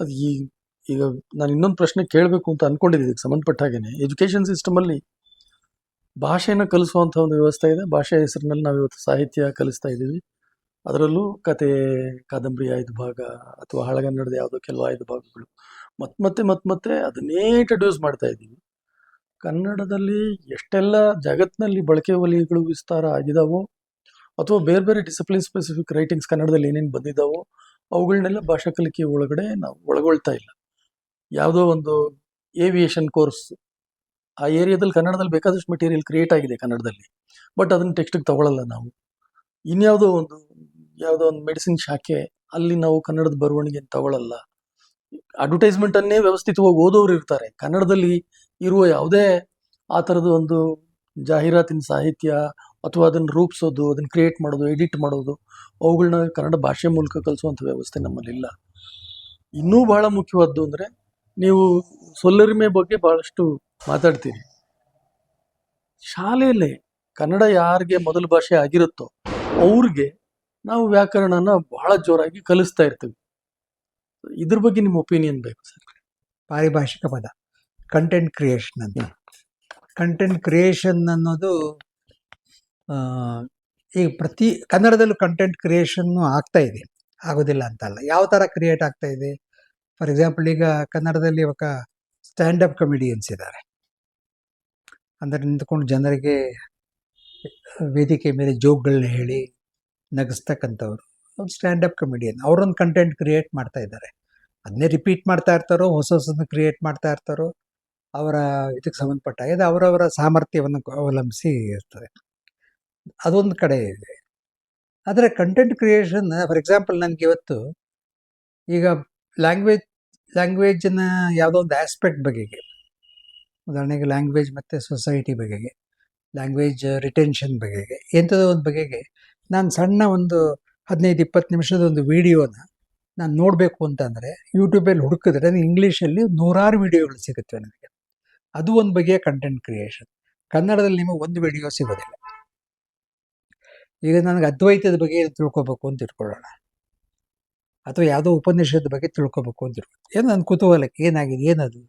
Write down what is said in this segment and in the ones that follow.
ಅದು ಈ ಈಗ ನಾನು ಇನ್ನೊಂದು ಪ್ರಶ್ನೆ ಕೇಳಬೇಕು ಅಂತ ಅಂದ್ಕೊಂಡಿದ್ದೀನಿ ಇದಕ್ಕೆ ಸಂಬಂಧಪಟ್ಟ ಹಾಗೇನೆ. ಎಜುಕೇಷನ್ ಸಿಸ್ಟಮಲ್ಲಿ ಭಾಷೆನ ಕಲಿಸುವಂಥ ಒಂದು ವ್ಯವಸ್ಥೆ ಇದೆ. ಭಾಷೆ ಹೆಸರಿನಲ್ಲಿ ನಾವು ಇವತ್ತು ಸಾಹಿತ್ಯ ಕಲಿಸ್ತಾ ಇದ್ದೀವಿ. ಅದರಲ್ಲೂ ಕತೆ ಕಾದಂಬರಿ ಆಯ್ದ ಭಾಗ ಅಥವಾ ಹಳಗನ್ನಡದ ಯಾವುದೋ ಕೆಲವು ಆಯ್ದ ಭಾಗಗಳು ಮತ್ತೆ ಮತ್ತೆ ಮತ್ತೆ ಮತ್ತೆ ಅದನ್ನೇ ಇಂಟ್ರಡ್ಯೂಸ್ ಮಾಡ್ತಾ ಇದ್ದೀವಿ. ಕನ್ನಡದಲ್ಲಿ ಎಷ್ಟೆಲ್ಲ ಜಗತ್ತಿನಲ್ಲಿ ಬಳಕೆ ವಲಯಗಳು ವಿಸ್ತಾರ ಆಗಿದಾವೋ ಅಥವಾ ಬೇರೆ ಬೇರೆ ಡಿಸಿಪ್ಲಿನ್ ಸ್ಪೆಸಿಫಿಕ್ ರೈಟಿಂಗ್ಸ್ ಕನ್ನಡದಲ್ಲಿ ಏನೇನು ಬಂದಿದ್ದಾವೋ ಅವುಗಳನ್ನೆಲ್ಲ ಭಾಷಾ ಕಲಿಕೆ ಒಳಗಡೆ ನಾವು ಒಳಗೊಳ್ತಾ ಇಲ್ಲ. ಯಾವುದೋ ಒಂದು ಏವಿಯೇಷನ್ ಕೋರ್ಸ್ ಆ ಏರಿಯಾದಲ್ಲಿ ಕನ್ನಡದಲ್ಲಿ ಬೇಕಾದಷ್ಟು ಮೆಟೀರಿಯಲ್ ಕ್ರಿಯೇಟ್ ಆಗಿದೆ ಕನ್ನಡದಲ್ಲಿ. ಬಟ್ ಅದನ್ನ ಟೆಕ್ಸ್ಟಿಗೆ ತಗೊಳ್ಳಲ್ಲ ನಾವು. ಇನ್ಯಾವುದೋ ಒಂದು, ಯಾವುದೋ ಒಂದು ಮೆಡಿಸಿನ್ ಶಾಖೆ ಅಲ್ಲಿ ನಾವು ಕನ್ನಡದ ಬರವಣಿಗೆ ತಗೊಳ್ಳಲ್ಲ ಅಡ್ವರ್ಟೈಸ್ಮೆಂಟ್ ಅನ್ನೇ ವ್ಯವಸ್ಥಿತವಾಗಿ ಓದೋರು ಇರ್ತಾರೆ. ಕನ್ನಡದಲ್ಲಿ ಇರುವ ಯಾವುದೇ ಆ ಥರದ ಒಂದು ಜಾಹೀರಾತಿನ ಸಾಹಿತ್ಯ ಅಥವಾ ಅದನ್ನು ರೂಪಿಸೋದು, ಅದನ್ನು ಕ್ರಿಯೇಟ್ ಮಾಡೋದು ಎಡಿಟ್ ಮಾಡೋದು ಅವುಗಳನ್ನ ಕನ್ನಡ ಭಾಷೆ ಮೂಲಕ ಕಲಿಸುವಂಥ ವ್ಯವಸ್ಥೆ ನಮ್ಮಲ್ಲಿಲ್ಲ. ಇನ್ನೂ ಬಹಳ ಮುಖ್ಯವಾದ್ದು ಅಂದರೆ ನೀವು ಸೊಲ್ಲರಿಮೆ ಬಗ್ಗೆ ಭಾಳಷ್ಟು ಮಾತಾಡ್ತೀರಿ. ಶಾಲೆಯಲ್ಲಿ ಕನ್ನಡ ಯಾರಿಗೆ ಮೊದಲ ಭಾಷೆ ಆಗಿರುತ್ತೋ ಅವ್ರಿಗೆ ನಾವು ವ್ಯಾಕರಣನ ಬಹಳ ಜೋರಾಗಿ ಕಲಿಸ್ತಾ ಇರ್ತೀವಿ. ಇದ್ರ ಬಗ್ಗೆ ನಿಮ್ಮ ಒಪಿನಿಯನ್ ಬೇಕು ಸರ್? ಪಾರಿಭಾಷಿಕ ಪದ ಕಂಟೆಂಟ್ ಕ್ರಿಯೇಷನ್ ಅಂತ. ಕಂಟೆಂಟ್ ಕ್ರಿಯೇಷನ್ ಅನ್ನೋದು ಈಗ ಪ್ರತಿ ಕನ್ನಡದಲ್ಲೂ ಕಂಟೆಂಟ್ ಕ್ರಿಯೇಷನ್ನು ಆಗ್ತಾ ಇದೆ. ಆಗೋದಿಲ್ಲ ಅಂತಲ್ಲ. ಯಾವ ಥರ ಕ್ರಿಯೇಟ್ ಆಗ್ತಾ ಇದೆ? ಫಾರ್ ಎಕ್ಸಾಂಪಲ್ ಈಗ ಕನ್ನಡದಲ್ಲಿ ಇವಾಗ ಸ್ಟ್ಯಾಂಡಪ್ ಕಮಿಡಿಯನ್ಸ್ ಇದ್ದಾರೆ. ಅಂದರೆ ನಿಂತ್ಕೊಂಡು ಜನರಿಗೆ ವೇದಿಕೆ ಮೇಲೆ ಜೋಕ್ಗಳನ್ನ ಹೇಳಿ ನಗಿಸ್ತಕ್ಕಂಥವ್ರು. ಸ್ಟ್ಯಾಂಡಪ್ ಕಮಿಡಿಯನ್ ಅವರೊಂದು ಕಂಟೆಂಟ್ ಕ್ರಿಯೇಟ್ ಮಾಡ್ತಾ ಇದ್ದಾರೆ. ಅದನ್ನೇ ರಿಪೀಟ್ ಮಾಡ್ತಾ ಇರ್ತಾರೋ, ಹೊಸ ಹೊಸದನ್ನು ಕ್ರಿಯೇಟ್ ಮಾಡ್ತಾ ಇರ್ತಾರೋ, ಅವರ ಇದಕ್ಕೆ ಸಂಬಂಧಪಟ್ಟ, ಇದು ಅವರವರ ಸಾಮರ್ಥ್ಯವನ್ನು ಅವಲಂಬಿಸಿ ಇರ್ತದೆ. ಅದೊಂದು ಕಡೆ ಇದೆ. ಆದರೆ ಕಂಟೆಂಟ್ ಕ್ರಿಯೇಷನ್ ಫಾರ್ ಎಕ್ಸಾಂಪಲ್ ನನಗೆ ಇವತ್ತು ಈಗ ಲ್ಯಾಂಗ್ವೇಜ್ ಲ್ಯಾಂಗ್ವೇಜನ್ನ ಯಾವುದೋ ಒಂದು ಆಸ್ಪೆಕ್ಟ್ ಬಗೆಗೆ, ಉದಾಹರಣೆಗೆ ಲ್ಯಾಂಗ್ವೇಜ್ ಮತ್ತು ಸೊಸೈಟಿ ಬಗೆಗೆ ಲ್ಯಾಂಗ್ವೇಜ್ ರಿಟೆನ್ಷನ್ ಬಗೆಗೆ, ಎಂಥದೋ ಒಂದು ಬಗೆಗೆ ನಾನು ಸಣ್ಣ ಒಂದು ಹದಿನೈದು, ಇಪ್ಪತ್ತು ನಿಮಿಷದ ಒಂದು ವಿಡಿಯೋನ ನಾನು ನೋಡಬೇಕು ಅಂತಂದರೆ ಯೂಟ್ಯೂಬಲ್ಲಿ ಹುಡುಕಿದ್ರೆ ಇಂಗ್ಲೀಷಲ್ಲಿ ನೂರಾರು ವಿಡಿಯೋಗಳು ಸಿಗುತ್ತೆ ನನಗೆ. ಅದು ಒಂದು ಬಗೆಯ ಕಂಟೆಂಟ್ ಕ್ರಿಯೇಷನ್ ಕನ್ನಡದಲ್ಲಿ ನಿಮಗೆ ಒಂದು ವಿಡಿಯೋ ಸಿಗೋದಿಲ್ಲ. ಈಗ ನನಗೆ ಅದ್ವೈತದ ಬಗ್ಗೆ ತಿಳ್ಕೊಬೇಕು ಅಂತ ಇಟ್ಕೊಳ್ಳೋಣ. ಅಥವಾ ಯಾವುದೋ ಉಪನಿಷದ ಬಗ್ಗೆ ತಿಳ್ಕೊಬೇಕು ಅಂತ ಇಟ್ಕೊಳ್ಳೋಣ. ಏನು ನನ್ನ ಕುತೂಹಲಕ್ಕೆ ಏನಾಗಿದೆ, ಏನದು?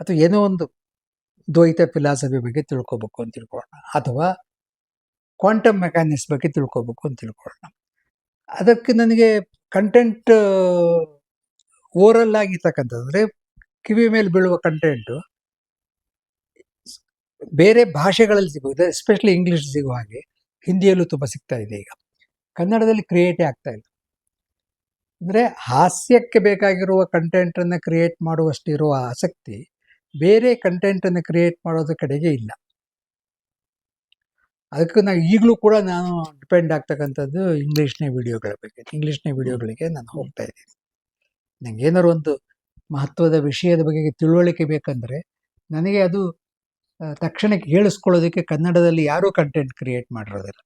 ಅಥವಾ ಏನೋ ಒಂದು ದ್ವೈತ ಫಿಲಾಸಫಿ ಬಗ್ಗೆ ತಿಳ್ಕೊಬೇಕು ಅಂತ ತಿಳ್ಕೊಳ್ಳೋಣ ಅಥವಾ ಕ್ವಾಂಟಮ್ ಮೆಕ್ಯಾನಿಕ್ಸ್ ಬಗ್ಗೆ ತಿಳ್ಕೊಬೇಕು ಅಂತ ತಿಳ್ಕೊಳ್ಳೋಣ ಅದಕ್ಕೆ ನನಗೆ ಕಂಟೆಂಟ್ ಓರಲ್ ಆಗಿರ್ತಕ್ಕಂಥದ್ದು ಅಂದರೆ ಕಿವಿ ಮೇಲೆ ಬೀಳುವ ಕಂಟೆಂಟು ಬೇರೆ ಭಾಷೆಗಳಲ್ಲಿ ಸಿಗುವುದು ಎಸ್ಪೆಷಲಿ ಇಂಗ್ಲೀಷ್ ಸಿಗುವ ಹಾಗೆ ಹಿಂದಿಯಲ್ಲೂ ತುಂಬ ಸಿಗ್ತಾ ಇದೆ ಈಗ. ಕನ್ನಡದಲ್ಲಿ ಕ್ರಿಯೇಟೇ ಆಗ್ತಾ ಇಲ್ಲ. ಅಂದರೆ ಹಾಸ್ಯಕ್ಕೆ ಬೇಕಾಗಿರುವ ಕಂಟೆಂಟನ್ನು ಕ್ರಿಯೇಟ್ ಮಾಡುವಷ್ಟಿರುವ ಆಸಕ್ತಿ ಬೇರೆ ಕಂಟೆಂಟನ್ನು ಕ್ರಿಯೇಟ್ ಮಾಡೋದ್ರ ಕಡೆಗೆ ಇಲ್ಲ. ಅದಕ್ಕೆ ನಾನು ಈಗಲೂ ಕೂಡ ನಾನು ಡಿಪೆಂಡ್ ಆಗ್ತಕ್ಕಂಥದ್ದು ಇಂಗ್ಲೀಷ್ನೇ ವಿಡಿಯೋಗಳ ಬಗ್ಗೆ, ಇಂಗ್ಲೀಷ್ನೇ ವಿಡಿಯೋಗಳಿಗೆ ನಾನು ಹೋಗ್ತಾ ಇದ್ದೀನಿ. ನನಗೇನಾದ್ರು ಒಂದು ಮಹತ್ವದ ವಿಷಯದ ಬಗ್ಗೆ ತಿಳುವಳಿಕೆ ಬೇಕಂದರೆ ನನಗೆ ಅದು ತಕ್ಷಣಕ್ಕೆ ಹೇಳಿಸ್ಕೊಳ್ಳೋದಕ್ಕೆ ಕನ್ನಡದಲ್ಲಿ ಯಾರೂ ಕಂಟೆಂಟ್ ಕ್ರಿಯೇಟ್ ಮಾಡಿರೋದಿಲ್ಲ.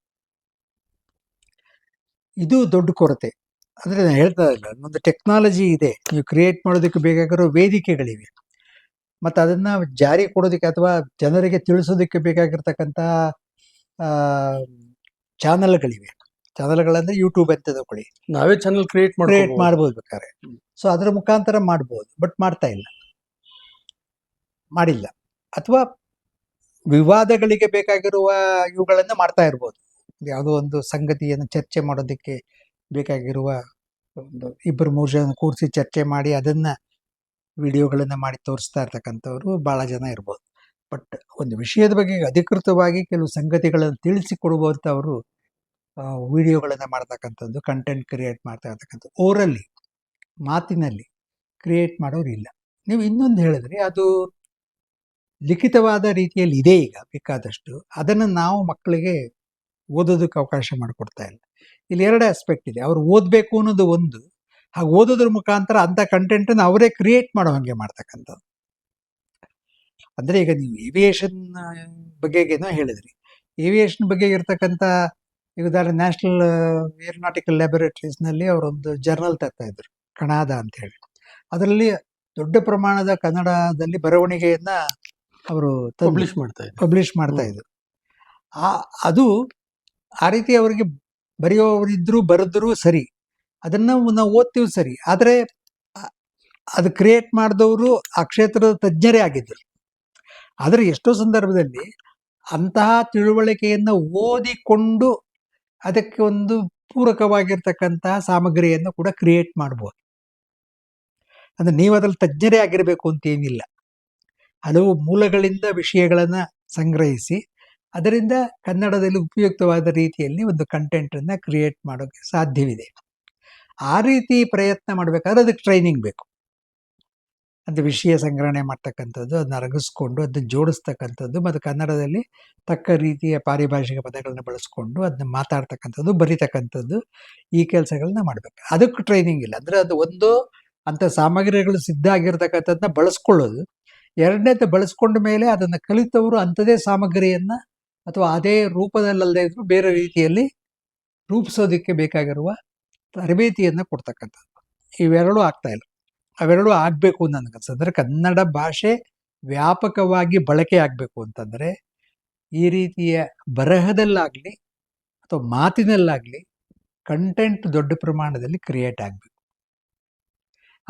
ಇದು ದೊಡ್ಡ ಕೊರತೆ. ಅಂದರೆ ನಾನು ಹೇಳ್ತಾ ಇಲ್ಲ ಒಂದು ಟೆಕ್ನಾಲಜಿ ಇದೆ ನೀವು ಕ್ರಿಯೇಟ್ ಮಾಡೋದಕ್ಕೆ ಬೇಕಾಗಿರೋ ವೇದಿಕೆಗಳಿವೆ. ಮತ್ತು ಅದನ್ನು ಜಾರಿ ಕೊಡೋದಕ್ಕೆ ಅಥವಾ ಜನರಿಗೆ ತಿಳಿಸೋದಕ್ಕೆ ಬೇಕಾಗಿರ್ತಕ್ಕಂಥ ಚಾನಲ್ಗಳಿವೆ. ಚಾನಲ್ಗಳಂದ್ರೆ ಯೂಟ್ಯೂಬ್ ಅಂತ ತಗೊಳ್ಳಿ. ನಾವೇ ಚಾನಲ್ ಕ್ರಿಯೇಟ್ ಕ್ರಿಯೇಟ್ ಮಾಡ್ಬೋದು ಬೇಕಾದ್ರೆ. ಸೊ ಅದರ ಮುಖಾಂತರ ಮಾಡ್ಬೋದು ಬಟ್ ಮಾಡ್ತಾ ಇಲ್ಲ. ಮಾಡಿಲ್ಲ. ಅಥವಾ ವಿವಾದಗಳಿಗೆ ಬೇಕಾಗಿರುವ ಇವುಗಳನ್ನು ಮಾಡ್ತಾ ಇರ್ಬೋದು. ಯಾವುದೋ ಒಂದು ಸಂಗತಿಯನ್ನು ಚರ್ಚೆ ಮಾಡೋದಕ್ಕೆ ಬೇಕಾಗಿರುವ ಒಂದು ಇಬ್ಬರು ಮೂರು ಜನ ಕೂರಿಸಿ ಚರ್ಚೆ ಮಾಡಿ ಅದನ್ನ ವಿಡಿಯೋಗಳನ್ನು ಮಾಡಿ ತೋರಿಸ್ತಾ ಇರ್ತಕ್ಕಂಥವ್ರು ಭಾಳ ಜನ ಇರ್ಬೋದು. ಬಟ್ ಒಂದು ವಿಷಯದ ಬಗ್ಗೆ ಅಧಿಕೃತವಾಗಿ ಕೆಲವು ಸಂಗತಿಗಳನ್ನು ತಿಳಿಸಿಕೊಡುವಂಥವರು ವಿಡಿಯೋಗಳನ್ನು ಮಾಡ್ತಕ್ಕಂಥದ್ದು ಕಂಟೆಂಟ್ ಕ್ರಿಯೇಟ್ ಮಾಡ್ತಾ ಇರ್ತಕ್ಕಂಥದ್ದು. ಓರಲ್ಲಿ ಮಾತಿನಲ್ಲಿ ಕ್ರಿಯೇಟ್ ಮಾಡೋರು ಇಲ್ಲ ನೀವು ಇನ್ನೊಂದು ಹೇಳಿದ್ರಿ ಅದು ಲಿಖಿತವಾದ ರೀತಿಯಲ್ಲಿ ಇದೆ ಈಗ ಬೇಕಾದಷ್ಟು. ಅದನ್ನು ನಾವು ಮಕ್ಕಳಿಗೆ ಓದೋದಕ್ಕೆ ಅವಕಾಶ ಮಾಡಿಕೊಡ್ತಾ ಇಲ್ಲ. ಇಲ್ಲಿ ಎರಡು ಆಸ್ಪೆಕ್ಟ್ ಇದೆ. ಅವ್ರು ಓದಬೇಕು ಅನ್ನೋದು ಒಂದು. ಹಾಗೆ ಓದೋದ್ರ ಮುಖಾಂತರ ಅಂಥ ಕಂಟೆಂಟನ್ನು ಅವರೇ ಕ್ರಿಯೇಟ್ ಮಾಡೋ ಹಾಗೆ ಮಾಡ್ತಕ್ಕಂಥದ್ದು. ಅಂದರೆ ಈಗ ನೀವು ಏವಿಯೇಷನ್ ಬಗ್ಗೆಗೇನೋ ಹೇಳಿದ್ರಿ. ಏವಿಯೇಷನ್ ಬಗ್ಗೆ ಇರ್ತಕ್ಕಂಥ ಈಗ ಉದಾಹರಣೆ ನ್ಯಾಷನಲ್ ಏರೋನಾಟಿಕಲ್ ಲ್ಯಾಬೊರೇಟರೀಸ್ನಲ್ಲಿ ಅವರೊಂದು ಜರ್ನಲ್ ತರ್ತಾ ಇದ್ರು. ಕಣಾದ ಅಂತ ಹೇಳಿ. ಅದರಲ್ಲಿ ದೊಡ್ಡ ಪ್ರಮಾಣದ ಕನ್ನಡದಲ್ಲಿ ಬರವಣಿಗೆಯನ್ನ ಅವರು ಪಬ್ಲಿಷ್ ಮಾಡ್ತಾ ಪಬ್ಲಿಷ್ ಮಾಡ್ತಾ. ಇದ್ರು. ಆ ಅದು ಆ ರೀತಿ ಅವರಿಗೆ ಬರೆಯೋರಿದ್ರು ಬರೆದ್ರು ಸರಿ. ಅದನ್ನ ನಾವು ಓದ್ತೀವಿ ಸರಿ. ಆದರೆ ಅದು ಕ್ರಿಯೇಟ್ ಮಾಡಿದವರು ಆ ಕ್ಷೇತ್ರದ ತಜ್ಞರೇ ಆಗಿದ್ದರು ಆದರೆ ಎಷ್ಟೋ ಸಂದರ್ಭದಲ್ಲಿ ಅಂತಹ ತಿಳುವಳಿಕೆಯನ್ನು ಓದಿಕೊಂಡು ಅದಕ್ಕೆ ಒಂದು ಪೂರಕವಾಗಿರ್ತಕ್ಕಂತಹ ಸಾಮಗ್ರಿಯನ್ನು ಕೂಡ ಕ್ರಿಯೇಟ್ ಮಾಡ್ಬೋದು. ಅಂದ್ರೆ ನೀವು ಅದ್ರಲ್ಲಿ ತಜ್ಞರೇ ಆಗಿರಬೇಕು ಅಂತ ಏನಿಲ್ಲ. ಹಲವು ಮೂಲಗಳಿಂದ ವಿಷಯಗಳನ್ನು ಸಂಗ್ರಹಿಸಿ, ಅದರಿಂದ ಕನ್ನಡದಲ್ಲಿ ಉಪಯುಕ್ತವಾದ ರೀತಿಯಲ್ಲಿ ಒಂದು ಕಂಟೆಂಟನ್ನು ಕ್ರಿಯೇಟ್ ಮಾಡೋಕೆ ಸಾಧ್ಯವಿದೆ. ಆ ರೀತಿ ಪ್ರಯತ್ನ ಮಾಡಬೇಕಾದ್ರೆ ಅದಕ್ಕೆ ಟ್ರೈನಿಂಗ್ ಬೇಕು. ಅದು ವಿಷಯ ಸಂಗ್ರಹಣೆ ಮಾಡ್ತಕ್ಕಂಥದ್ದು ಅದನ್ನ ಅರಗಿಸ್ಕೊಂಡು ಅದನ್ನ ಜೋಡಿಸ್ತಕ್ಕಂಥದ್ದು, ಮತ್ತು ಕನ್ನಡದಲ್ಲಿ ತಕ್ಕ ರೀತಿಯ ಪಾರಿಭಾಷಿಕ ಪದಗಳನ್ನ ಬಳಸ್ಕೊಂಡು ಅದನ್ನ ಮಾತಾಡ್ತಕ್ಕಂಥದ್ದು, ಬರಿತಕ್ಕಂಥದ್ದು, ಈ ಕೆಲಸಗಳನ್ನ ಮಾಡ್ಬೇಕು. ಅದಕ್ಕೆ ಟ್ರೈನಿಂಗ್ ಇಲ್ಲ. ಅಂದ್ರೆ ಅದು ಒಂದು ಅಂತ ಸಾಮಗ್ರಿಗಳು ಸಿದ್ಧ ಆಗಿರ್ತಕ್ಕಂಥದ್ದನ್ನ ಬಳಸ್ಕೊಳ್ಳೋದು ಎರಡನೇದು ಬಳಸ್ಕೊಂಡ ಮೇಲೆ ಅದನ್ನು ಕಲಿತವರು ಅಂಥದೇ ಸಾಮಗ್ರಿಯನ್ನು ಅಥವಾ ಅದೇ ರೂಪದಲ್ಲದೇ ಇದ್ರು ಬೇರೆ ರೀತಿಯಲ್ಲಿ ರೂಪಿಸೋದಕ್ಕೆ ಬೇಕಾಗಿರುವ ತರಬೇತಿಯನ್ನು ಕೊಡ್ತಕ್ಕಂಥದ್ದು. ಇವೆರಡೂ ಆಗ್ತಾ ಇಲ್ಲ. ಅವೆರಡೂ ಆಗಬೇಕು ನನಗನ್ಸಂದ್ರೆ ಕನ್ನಡ ಭಾಷೆ ವ್ಯಾಪಕವಾಗಿ ಬಳಕೆ ಆಗಬೇಕು ಅಂತಂದರೆ ಈ ರೀತಿಯ ಬರಹದಲ್ಲಾಗಲಿ ಅಥವಾ ಮಾತಿನಲ್ಲಾಗಲಿ ಕಂಟೆಂಟ್ ದೊಡ್ಡ ಪ್ರಮಾಣದಲ್ಲಿ ಕ್ರಿಯೇಟ್ ಆಗಬೇಕು.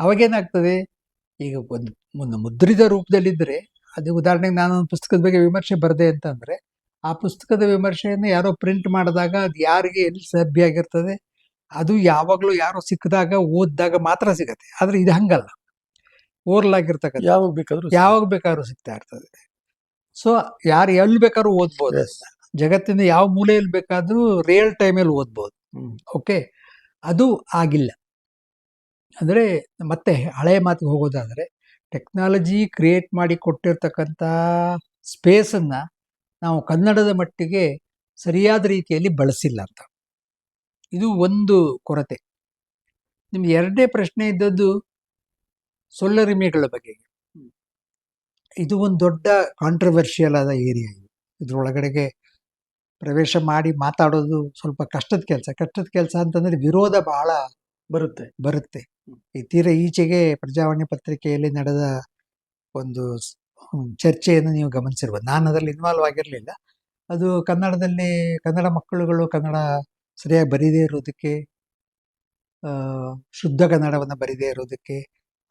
ಅವಾಗೇನಾಗ್ತದೆ? ಈಗ ಒಂದು ಒಂದು ಮುದ್ರಿತ ರೂಪದಲ್ಲಿದ್ದರೆ ಅದು ಉದಾಹರಣೆಗೆ ನಾನು ಒಂದು ಪುಸ್ತಕದ ಬಗ್ಗೆ ವಿಮರ್ಶೆ ಬರದೆ ಅಂತಂದರೆ ಆ ಪುಸ್ತಕದ ವಿಮರ್ಶೆಯನ್ನು ಯಾರೋ ಪ್ರಿಂಟ್ ಮಾಡಿದಾಗ ಅದು ಯಾರಿಗೆ ಎಲ್ಲಿ ಸಭ್ಯ ಆಗಿರ್ತದೆ ಅದು ಯಾವಾಗಲೂ ಯಾರೋ ಸಿಕ್ಕಿದಾಗ ಓದಿದಾಗ ಮಾತ್ರ ಸಿಗತ್ತೆ. ಆದರೆ ಇದು ಹಂಗಲ್ಲ. ಓರಲ್ ಆಗಿರ್ತಕ್ಕಂಥ ಯಾವಾಗ ಬೇಕಾದರೂ ಯಾವಾಗ ಬೇಕಾದ್ರೂ ಸಿಗ್ತಾ ಇರ್ತದೆ. ಸೊ ಯಾರು ಎಲ್ಲಿ ಬೇಕಾದ್ರೂ ಓದ್ಬೋದು. ಜಗತ್ತಿನ ಯಾವ ಮೂಲೆಯಲ್ಲಿ ಬೇಕಾದರೂ ರಿಯಲ್ ಟೈಮಲ್ಲಿ ಓದ್ಬೋದು. ಓಕೆ ಅದು ಆಗಿಲ್ಲ. ಅಂದ್ರೆ ಮತ್ತೆ ಹಳೆಯ ಮಾತಿಗೆ ಹೋಗೋದಾದರೆ ಟೆಕ್ನಾಲಜಿ ಕ್ರಿಯೇಟ್ ಮಾಡಿ ಕೊಟ್ಟಿರ್ತಕ್ಕಂಥ ಸ್ಪೇಸನ್ನು ನಾವು ಕನ್ನಡದ ಮಟ್ಟಿಗೆ ಸರಿಯಾದ ರೀತಿಯಲ್ಲಿ ಬಳಸಿಲ್ಲ ಅಂತ. ಇದು ಒಂದು ಕೊರತೆ. ನಿಮ್ಗೆ ಎರಡನೇ ಪ್ರಶ್ನೆ ಇದ್ದದ್ದು ಸೊಲ್ಲರಿಮೆಗಳ ಬಗ್ಗೆ. ಇದು ಒಂದು ದೊಡ್ಡ ಕಾಂಟ್ರವರ್ಷಿಯಲ್ ಆದ ಏರಿಯಾ ಇದು. ಇದ್ರೊಳಗಡೆಗೆ ಪ್ರವೇಶ ಮಾಡಿ ಮಾತಾಡೋದು ಸ್ವಲ್ಪ ಕಷ್ಟದ ಕೆಲಸ. ಕಷ್ಟದ ಕೆಲಸ ಅಂತಂದರೆ ವಿರೋಧ ಬಹಳ ಬರುತ್ತೆ. ಬರುತ್ತೆ. ಈ ತೀರ ಈಚೆಗೆ ಪ್ರಜಾವಾಣಿ ಪತ್ರಿಕೆಯಲ್ಲಿ ನಡೆದ ಒಂದು ಸ್- ಹ್ಮ್, ಚರ್ಚೆಯನ್ನು ನೀವು ಗಮನಿಸಿರ್ಬೋದು. ನಾನು ಅದರಲ್ಲಿ ಇನ್ವಾಲ್ವ್ ಆಗಿರಲಿಲ್ಲ. ಅದು ಕನ್ನಡದಲ್ಲಿ ಕನ್ನಡ ಮಕ್ಕಳುಗಳು ಕನ್ನಡ ಸರಿಯಾಗಿ ಬರೀದೇ ಇರೋದಕ್ಕೆ ಆ, ಶುದ್ಧ ಕನ್ನಡವನ್ನು ಬರೀದೇ ಇರೋದಕ್ಕೆ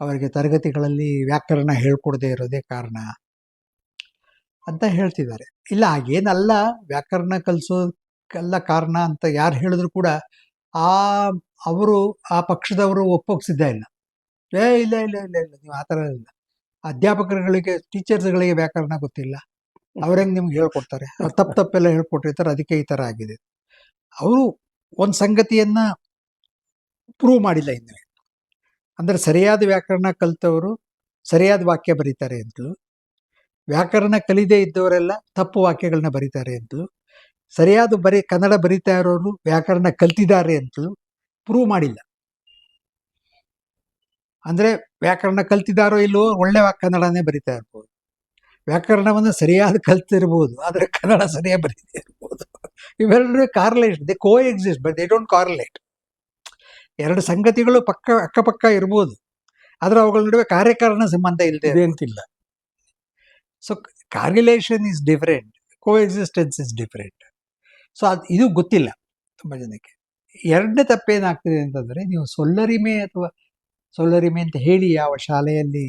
ಅವರಿಗೆ ತರಗತಿಗಳಲ್ಲಿ ವ್ಯಾಕರಣ ಹೇಳ್ಕೊಡದೇ ಇರೋದೇ ಕಾರಣ ಅಂತ ಹೇಳ್ತಿದ್ದಾರೆ. ಇಲ್ಲ ಹಾಗೇನಲ್ಲ. ವ್ಯಾಕರಣ ಕಲಿಸೋಕ್ಕೆಲ್ಲ ಕಾರಣ ಅಂತ ಯಾರು ಹೇಳಿದ್ರು ಕೂಡ ಆ ಅವರು ಆ ಪಕ್ಷದವರು ಒಪ್ಪೋಕ್ಸಿದ್ದಾ ಇಲ್ಲ. ಏ, ಇಲ್ಲ ಇಲ್ಲ ಇಲ್ಲ ಇಲ್ಲ, ನೀವು ಆ ಥರ ಇಲ್ಲ. ಅಧ್ಯಾಪಕರುಗಳಿಗೆ, ಟೀಚರ್ಸ್ಗಳಿಗೆ ವ್ಯಾಕರಣ ಗೊತ್ತಿಲ್ಲ. ಅವ್ರಂಗೆ ನಿಮ್ಗೆ ಹೇಳ್ಕೊಡ್ತಾರೆ? ಅವ್ರು ತಪ್ಪು ತಪ್ಪೆಲ್ಲ ಹೇಳ್ಕೊಟ್ಟಿರ್ತಾರೆ, ಅದಕ್ಕೆ ಈ ಥರ ಆಗಿದೆ. ಅವರು ಒಂದು ಸಂಗತಿಯನ್ನು ಪ್ರೂವ್ ಮಾಡಿಲ್ಲ ಇನ್ನು. ಅಂದರೆ ಸರಿಯಾದ ವ್ಯಾಕರಣ ಕಲಿತವರು ಸರಿಯಾದ ವಾಕ್ಯ ಬರೀತಾರೆ ಅಂತಲೂ ವ್ಯಾಕರಣ ಕಲಿದೇ ಇದ್ದವರೆಲ್ಲ ತಪ್ಪು ವಾಕ್ಯಗಳನ್ನ ಬರೀತಾರೆ ಅಂತಲೂ ಸರಿಯಾದ ಬರೀ ಕನ್ನಡ ಬರೀತಾ ಇರೋರು ವ್ಯಾಕರಣ ಕಲ್ತಿದ್ದಾರೆ ಅಂತಲೂ ಪ್ರೂವ್ ಮಾಡಿಲ್ಲ. ಅಂದರೆ ವ್ಯಾಕರಣ ಕಲ್ತಿದ್ದಾರೋ ಇಲ್ಲೋ ಒಳ್ಳೆ ಕನ್ನಡನೇ ಬರಿತಾ ಇರ್ಬೋದು. ವ್ಯಾಕರಣವನ್ನು ಸರಿಯಾದ ಕಲ್ತಿರ್ಬೋದು ಆದರೆ ಕನ್ನಡ ಸರಿಯಾಗಿ ಬರೀದೇ ಇರ್ಬೋದು. ಇವೆರಡೂ correlate they coexist but they don't correlate ಎರಡು ಸಂಗತಿಗಳು ಪಕ್ಕ ಅಕ್ಕಪಕ್ಕ ಇರ್ಬೋದು. ಆದರೆ ಅವುಗಳ ನಡುವೆ ಕಾರ್ಯಕಾರಣ ಸಂಬಂಧ ಇಲ್ಲದೆ ಅಂತಿಲ್ಲ. So correlation is different coexistence is different so ಅದು ಇದು ಗೊತ್ತಿಲ್ಲ ತುಂಬ ಜನಕ್ಕೆ. ಎರಡನೇ ತಪ್ಪೇನಾಗ್ತದೆ ಅಂತಂದ್ರೆ ನೀವು ಸೊಲ್ಲರಿಮೆ ಅಥವಾ ಸೊಲ್ಲರಿಮೆ ಅಂತ ಹೇಳಿ ಯಾವ ಶಾಲೆಯಲ್ಲಿ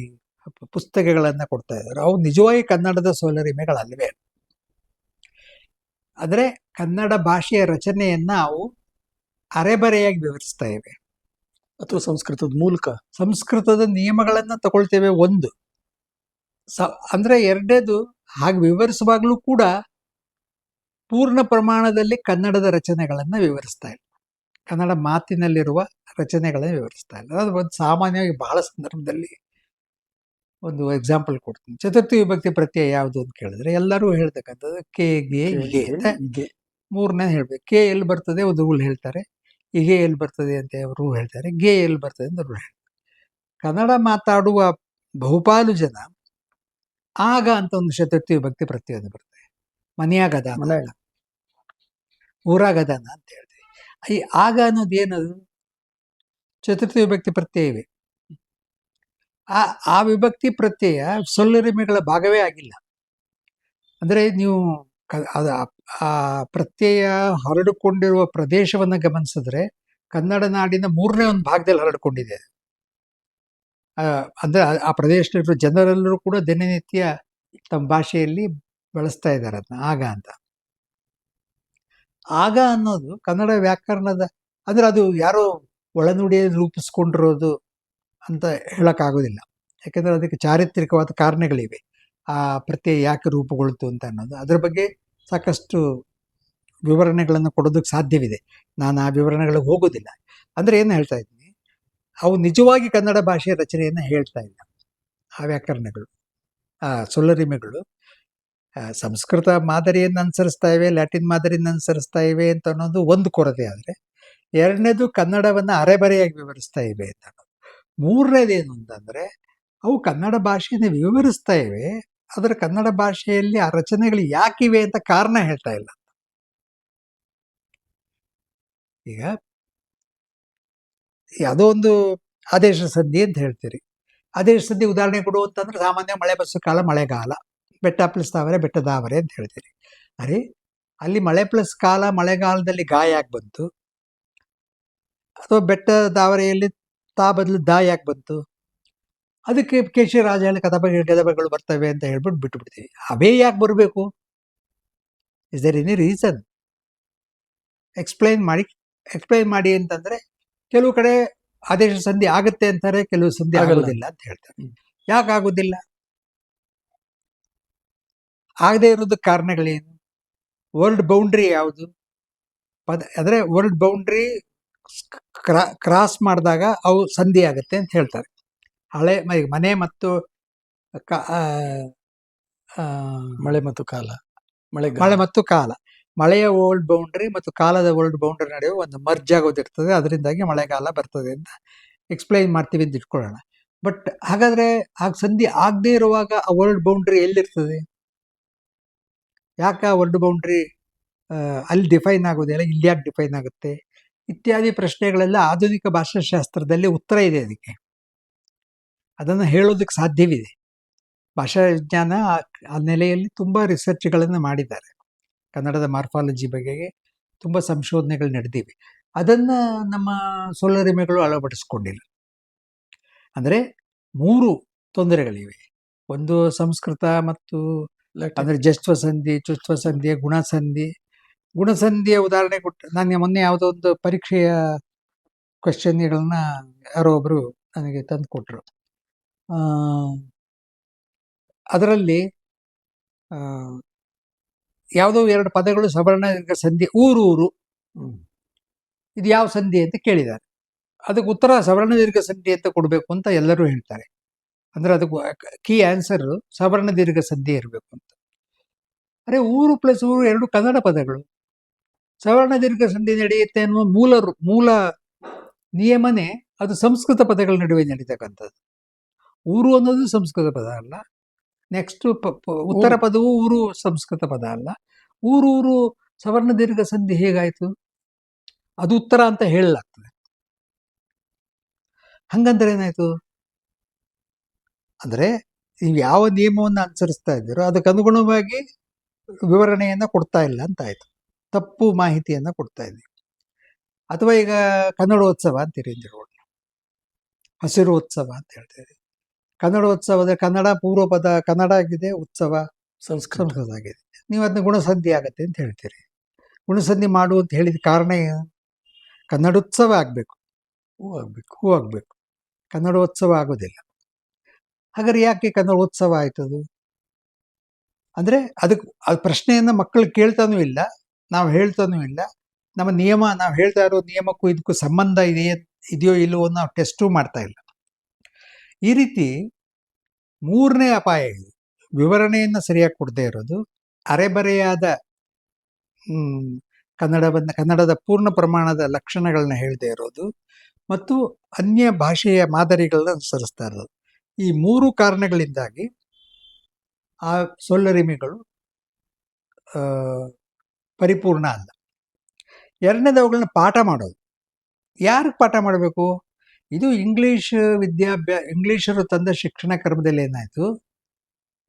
ಪುಸ್ತಕಗಳನ್ನು ಕೊಡ್ತಾ ಇದ್ದಾರೆ. ಅವು ನಿಜವಾಗಿ ಕನ್ನಡದ ಸೊಲ್ಲರಿಮೆಗಳಲ್ಲವೇ. ಆದರೆ ಕನ್ನಡ ಭಾಷೆಯ ರಚನೆಯನ್ನ ನಾವು ಅರೆಬರೆಯಾಗಿ ವಿವರಿಸ್ತಾ ಇವೆ. ಅಥವಾ ಸಂಸ್ಕೃತದ ಮೂಲಕ? ಸಂಸ್ಕೃತದ ನಿಯಮಗಳನ್ನು ತಗೊಳ್ತೇವೆ ಒಂದು. ಸ ಅಂದ್ರೆ ಎರಡನೇದು ಹಾಗೆ ವಿವರಿಸುವಾಗಲೂ ಕೂಡ ಪೂರ್ಣ ಪ್ರಮಾಣದಲ್ಲಿ ಕನ್ನಡದ ರಚನೆಗಳನ್ನು ವಿವರಿಸ್ತಾ ಇಲ್ಲ ಕನ್ನಡ ಮಾತಿನಲ್ಲಿರುವ ರಚನೆಗಳನ್ನು ವಿವರಿಸ್ತಾ ಇಲ್ಲ. ಅದು ಒಂದು ಸಾಮಾನ್ಯವಾಗಿ ಬಹಳ ಸಂದರ್ಭದಲ್ಲಿ ಒಂದು ಎಕ್ಸಾಂಪಲ್ ಕೊಡ್ತೀನಿ. ಚತುರ್ಥಿ ವಿಭಕ್ತಿ ಪ್ರತ್ಯಯ ಯಾವುದು ಅಂತ ಕೇಳಿದ್ರೆ ಎಲ್ಲರೂ ಹೇಳ್ತಕ್ಕಂಥದ್ದು ಕೆ ಗೆ ಗೆ ಅಂತ ಮೂರನೇ ಹೇಳ್ಬೇಕು. ಕೆ ಎಲ್ಲಿ ಬರ್ತದೆ ಒಂದು ರೂಲ್ ಹೇಳ್ತಾರೆ. ಇಗೆ ಎಲ್ಲಿ ಬರ್ತದೆ ಅಂತ ಅವರು ಹೇಳ್ತಾರೆ. ಗೆ ಎಲ್ಲಿ ಬರ್ತದೆ ಅಂತ ರೂಲ್ ಹೇಳ್ತಾರೆ. ಕನ್ನಡ ಮಾತಾಡುವ ಬಹುಪಾಲು ಜನ ಆಗ ಅಂತ ಒಂದು ಚತುರ್ಥಿ ವಿಭಕ್ತಿ ಪ್ರತ್ಯಯ ಬರ್ತದೆ. ಮನೆಯಾಗದ ಊರಾಗದಾನ ಅಂತ. ಹೇಳ್ತೀವಿ ಈ ಆಗ ಅನ್ನೋದು ಏನದು ಚತುರ್ಥಿ ವಿಭಕ್ತಿ ಪ್ರತ್ಯಯವೇ. ಆ ಆ ವಿಭಕ್ತಿ ಪ್ರತ್ಯಯ ಸೊಲ್ಲರಿಮೆಗಳ ಭಾಗವೇ ಆಗಿಲ್ಲ. ಅಂದ್ರೆ ನೀವು ಅದ, ಆ ಪ್ರತ್ಯಯ ಹರಡಿಕೊಂಡಿರುವ ಪ್ರದೇಶವನ್ನ ಗಮನಿಸಿದ್ರೆ ಕನ್ನಡ ನಾಡಿನ ಮೂರನೇ ಒಂದು ಭಾಗದಲ್ಲಿ ಹರಡಿಕೊಂಡಿದೆ. ಅಂದರೆ ಆ- ಆ ಪ್ರದೇಶದಲ್ಲಿರೋ ಜನರೆಲ್ಲರೂ ಕೂಡ ದಿನನಿತ್ಯ ತಮ್ಮ ಭಾಷೆಯಲ್ಲಿ ಬಳಸ್ತಾ ಇದ್ದಾರೆ ಅದನ್ನ ಆಗ ಅಂತ. ಆಗ ಅನ್ನೋದು ಕನ್ನಡ ವ್ಯಾಕರಣದ, ಅಂದ್ರೆ ಅದು ಯಾರೋ ಒಳನುಡಿಯಲ್ಲಿ ರೂಪಿಸ್ಕೊಂಡಿರೋದು ಅಂತ ಹೇಳೋಕ್ಕಾಗೋದಿಲ್ಲ. ಯಾಕಂದ್ರೆ ಅದಕ್ಕೆ ಚಾರಿತ್ರಿಕವಾದ ಕಾರಣಗಳಿವೆ. ಆ ಪ್ರತ್ಯಯ ಯಾಕೆ ರೂಪುಗೊಳ್ತು ಅಂತ ಅನ್ನೋದು. ಅದ್ರ ಬಗ್ಗೆ ಸಾಕಷ್ಟು ವಿವರಣೆಗಳನ್ನು ಕೊಡೋದಕ್ಕೆ ಸಾಧ್ಯವಿದೆ. ನಾನು ಆ ವಿವರಣೆಗಳಿಗೆ ಹೋಗೋದಿಲ್ಲ. ಅಂದ್ರೆ ಏನು ಹೇಳ್ತಾ ಇದ್ದೀನಿ? ಅವು ನಿಜವಾಗಿ ಕನ್ನಡ ಭಾಷೆಯ ರಚನೆಯನ್ನು ಹೇಳ್ತಾ ಇಲ್ಲ. ಆ ವ್ಯಾಕರಣಗಳು, ಆ ಸೊಲ್ಲರಿಮೆಗಳು ಸಂಸ್ಕೃತ ಮಾದರಿಯನ್ನು ಅನುಸರಿಸ್ತಾ ಇವೆ, ಲ್ಯಾಟಿನ್ ಮಾದರಿಯನ್ನು ಅನುಸರಿಸ್ತಾ ಇವೆ ಅಂತ ಅನ್ನೋದು ಒಂದು ಕೊರತೆ ಆದರೆ, ಎರಡನೇದು ಕನ್ನಡವನ್ನು ಅರೆಬರೆಯಾಗಿ ವಿವರಿಸ್ತಾ ಇವೆ ಅಂತ ಮೂರನೇದೇನು ಅಂತಂದರೆ, ಅವು ಕನ್ನಡ ಭಾಷೆಯನ್ನು ವಿವರಿಸ್ತಾ ಇವೆ ಆದರೆ ಕನ್ನಡ ಭಾಷೆಯಲ್ಲಿ ಆ ರಚನೆಗಳು ಯಾಕಿವೆ ಅಂತ ಕಾರಣ ಹೇಳ್ತಾ ಇಲ್ಲ. ಈಗ ಯಾವುದೋ ಒಂದು ಆದೇಶ ಸಂಧಿ ಅಂತ ಹೇಳ್ತೀರಿ. ಆದೇಶ ಸಂಧಿ ಉದಾಹರಣೆ ಕೊಡು ಅಂತಂದ್ರೆ ಸಾಮಾನ್ಯ ಮಳೆ ಬಸ್ಸು ಕಾಲ ಮಳೆಗಾಲ. ಬೆಟ್ಟ ಪ್ಲಸ್ ತಾವರೆ ಬೆಟ್ಟದಾವರೆ ಅಂತ ಹೇಳ್ತೀರಿ. ಅರೆ ಅಲ್ಲಿ ಮಳೆ ಪ್ಲಸ್ ಕಾಲ ಮಳೆಗಾಲದಲ್ಲಿ ಗಾಯ ಯಾಕೆ ಬಂತು? ಅಥವಾ ಬೆಟ್ಟ ದಾವರೆಯಲ್ಲಿ ತಾ ಬದಲು ದಾ ಯಾಕೆ ಬಂತು? ಅದಕ್ಕೆ ಕೇಶಿ ರಾಜ ಹೇಳಿ ಕದಬ ಗದಬಗಳು ಬರ್ತವೆ ಅಂತ ಹೇಳ್ಬಿಟ್ಟು ಬಿಟ್ಟು ಬಿಡ್ತೀವಿ ಅವೇ ಯಾಕೆ ಬರಬೇಕು? Is there any reason explain ಮಾಡಿ ಎಕ್ಸ್ಪ್ಲೈನ್ ಮಾಡಿ ಅಂತಂದ್ರೆ ಕೆಲವು ಕಡೆ ಆದೇಶ ಸಂಧಿ ಆಗುತ್ತೆ ಅಂತಾರೆ ಕೆಲವು ಸಂಧಿ ಆಗೋದಿಲ್ಲ ಅಂತ ಹೇಳ್ತಾರೆ. ಯಾಕೆ ಆಗೋದಿಲ್ಲ? ಆಗದೆ ಇರೋದು ಕಾರಣಗಳೇನು? ವರ್ಲ್ಡ್ ಬೌಂಡ್ರಿ ಯಾವುದು? ಪದ ಅಂದ್ರೆ ವರ್ಲ್ಡ್ ಬೌಂಡ್ರಿ ಕ್ರಾಸ್ ಮಾಡಿದಾಗ ಅವು ಸಂಧಿ ಆಗುತ್ತೆ ಅಂತ ಹೇಳ್ತಾರೆ. ಹಳೆ ಮ- ಮನೆ ಮತ್ತು ಮಳೆ ಮತ್ತು ಕಾಲ ಮಳೆ ಮಳೆ ಮತ್ತು ಕಾಲ. ಮಳೆಯ ವರ್ಲ್ಡ್ ಬೌಂಡ್ರಿ ಮತ್ತು ಕಾಲದ ವರ್ಲ್ಡ್ ಬೌಂಡ್ರಿ ನಡುವೆ ಒಂದು ಮರ್ಜ್ ಆಗೋದಿರ್ತದೆ ಅದರಿಂದಾಗಿ ಮಳೆಗಾಲ ಬರ್ತದೆ ಅಂತ ಎಕ್ಸ್ಪ್ಲೈನ್ ಮಾಡ್ತೀವಿ ಅಂತ ಇಟ್ಕೊಳ್ಳೋಣ. ಬಟ್ ಹಾಗಾದ್ರೆ ಆಗ ಸಂಧಿ ಆಗದೇ ಇರುವಾಗ ಆ ವರ್ಲ್ಡ್ ಬೌಂಡ್ರಿ ಎಲ್ಲಿರ್ತದೆ? ಯಾಕೆ ವರ್ಡ್ ಬೌಂಡ್ರಿ ಅಲ್ಲಿ ಡಿಫೈನ್ ಆಗೋದಿಲ್ಲ ಇಲ್ಲಿ ಯಾಕೆ ಡಿಫೈನ್ ಆಗುತ್ತೆ? ಇತ್ಯಾದಿ ಪ್ರಶ್ನೆಗಳೆಲ್ಲ ಆಧುನಿಕ ಭಾಷಾಶಾಸ್ತ್ರದಲ್ಲಿ ಉತ್ತರ ಇದೆ ಅದಕ್ಕೆ. ಅದನ್ನು ಹೇಳೋದಕ್ಕೆ ಸಾಧ್ಯವಿದೆ. ಭಾಷಾ ವಿಜ್ಞಾನ ಆ- ನೆಲೆಯಲ್ಲಿ ತುಂಬ ರಿಸರ್ಚ್ಗಳನ್ನು ಮಾಡಿದ್ದಾರೆ. ಕನ್ನಡದ ಮಾರ್ಫಾಲಜಿ ಬಗೆಗೆ ತುಂಬ ಸಂಶೋಧನೆಗಳು ನಡೆದಿವೆ. ಅದನ್ನು ನಮ್ಮ ಸೋಲರಿಮೆಗಳು ಅಳವಡಿಸ್ಕೊಂಡಿಲ್ಲ. ಅಂದರೆ ಮೂರು ತೊಂದರೆಗಳಿವೆ. ಒಂದು ಸಂಸ್ಕೃತ ಮತ್ತು. ಅಂದರೆ ಜಸ್ತ್ವ ಸಂಧಿ ಚುತ್ವ ಸಂಧಿ ಗುಣಸಂಧಿ ಗುಣಸಂಧಿಯ ಉದಾಹರಣೆ ಕೊಟ್ಟು ನಾನು ಮೊನ್ನೆ ಯಾವುದೋ ಒಂದು ಪರೀಕ್ಷೆಯ ಕ್ವಶನ್ಗಳನ್ನ ಯಾರೋ ಒಬ್ರು ನನಗೆ ತಂದು ಕೊಟ್ಟರು ಅದರಲ್ಲಿ ಆ, ಯಾವುದೋ ಎರಡು ಪದಗಳು ಸವರ್ಣ ಸಂಧಿ ಊರು ಊರು. ಇದು ಯಾವ ಸಂಧಿ ಅಂತ ಕೇಳಿದ್ದಾರೆ. ಅದಕ್ಕೆ ಉತ್ತರ ಸವರ್ಣ ದೀರ್ಘ ಸಂಧಿ ಅಂತ ಕೊಡಬೇಕು ಅಂತ ಎಲ್ಲರೂ ಹೇಳ್ತಾರೆ. ಅಂದ್ರೆ ಅದಕ್ಕೆ ಕೀ ಆನ್ಸರ್ ಸವರ್ಣ ದೀರ್ಘ ಸಂಧಿ ಇರಬೇಕು ಅಂತ. ಅರೆ ಊರು ಪ್ಲಸ್ ಊರು ಎರಡು ಕನ್ನಡ ಪದಗಳು. ಸವರ್ಣ ದೀರ್ಘ ಸಂಧಿ ನಡೆಯುತ್ತೆ ಅನ್ನುವ ಮೂಲ ಮೂಲ ನಿಯಮನೇ ಅದು ಸಂಸ್ಕೃತ ಪದಗಳ ನಡುವೆ ನಡೀತಕ್ಕಂಥದ್ದು. ಊರು ಅನ್ನೋದು ಸಂಸ್ಕೃತ ಪದ ಅಲ್ಲ. ನೆಕ್ಸ್ಟ್ ಉತ್ತರ. ಪದವು ಊರು ಸಂಸ್ಕೃತ ಪದ ಅಲ್ಲ. ಊರು ಊರು ಸವರ್ಣ ದೀರ್ಘ ಸಂಧಿ ಹೇಗಾಯ್ತು? ಅದು ಉತ್ತರ ಅಂತ ಹೇಳಲಾಗ್ತದೆ. ಹಂಗಂದ್ರೆ ಏನಾಯ್ತು? ಅಂದ್ರೆ ನೀವು ಯಾವ ನಿಯಮವನ್ನು ಅನುಸರಿಸ್ತಾ ಇದ್ದೀರೋ ಅದಕ್ಕೆ ಅನುಗುಣವಾಗಿ ವಿವರಣೆಯನ್ನು ಕೊಡ್ತಾ ಇಲ್ಲ ಅಂತ ಆಯ್ತು. ತಪ್ಪು ಮಾಹಿತಿಯನ್ನು ಕೊಡ್ತಾ ಇದ್ದೀವಿ. ಅಥವಾ ಈಗ ಕನ್ನಡೋತ್ಸವ ಅಂತೀರಿ ಅಂದಿರೋಣ ಹಸಿರು ಉತ್ಸವ ಅಂತ ಹೇಳ್ತೀವಿ ಅಂದ್ರೆ ಕನ್ನಡ ಪೂರ್ವ ಪದ ಕನ್ನಡ ಆಗಿದೆ ಉತ್ಸವ ಸಂಸ್ಕೃತ ಆಗಿದೆ. ನೀವು ಅದನ್ನ ಗುಣಸಂಧಿ ಆಗತ್ತೆ ಅಂತ ಹೇಳ್ತೀರಿ. ಗುಣಸಂಧಿ ಮಾಡು ಅಂತ ಹೇಳಿದ ಕಾರಣ ಏನು? ಕನ್ನಡೋತ್ಸವ ಆಗಬೇಕು. ಹೂ ಆಗಬೇಕು. ಹೂ ಆಗಬೇಕು. ಕನ್ನಡೋತ್ಸವ ಆಗೋದಿಲ್ಲ. ಹಾಗಾದ್ರೆ ಯಾಕೆ ಕನ್ನಡ ಉತ್ಸವ ಆಯ್ತದು? ಅಂದ್ರೆ ಅದಕ್ಕೆ ಆ ಪ್ರಶ್ನೆಯನ್ನ ಮಕ್ಕಳು ಕೇಳ್ತಾನೂ ಇಲ್ಲ, ನಾವು ಹೇಳ್ತಾನೂ ಇಲ್ಲ. ನಮ್ಮ ನಿಯಮ, ನಾವು ಹೇಳ್ತಾ ಇರೋ ನಿಯಮಕ್ಕೂ ಇದಕ್ಕೂ ಸಂಬಂಧ ಇದೆಯೇ, ಇದೆಯೋ ಇಲ್ಲವೋ ನಾವು ಟೆಸ್ಟು ಮಾಡ್ತಾ ಇಲ್ಲ. ಈ ರೀತಿ ಮೂರನೇ ಅಪಾಯ ಇದು. ವಿವರಣೆಯನ್ನು ಸರಿಯಾಗಿ ಕೊಡದೇ ಇರೋದು. ಅರೆಬರೆಯಾದ ಕನ್ನಡವನ್ನ, ಕನ್ನಡದ ಪೂರ್ಣ ಪ್ರಮಾಣದ ಲಕ್ಷಣಗಳನ್ನ ಹೇಳದೇ ಇರೋದು. ಮತ್ತು ಅನ್ಯ ಭಾಷೆಯ ಮಾದರಿಗಳನ್ನ ಅನುಸರಿಸ್ತಾ ಇರೋದು. ಈ ಮೂರು ಕಾರಣಗಳಿಂದಾಗಿ ಆ ಸೊಲ್ಲರಿಮೆಗಳು ಪರಿಪೂರ್ಣ ಅಲ್ಲ. ಎರಡನೇದು ಅವುಗಳನ್ನ ಪಾಠ ಮಾಡೋದು. ಯಾರಿಗೆ ಪಾಠ ಮಾಡಬೇಕು? ಇದು ಇಂಗ್ಲಿಷ್ ವಿದ್ಯಾಭ್ಯಾಸ ಇಂಗ್ಲೀಷರು ತಂದ ಶಿಕ್ಷಣ ಕ್ರಮದಲ್ಲಿ ಏನಾಯಿತು?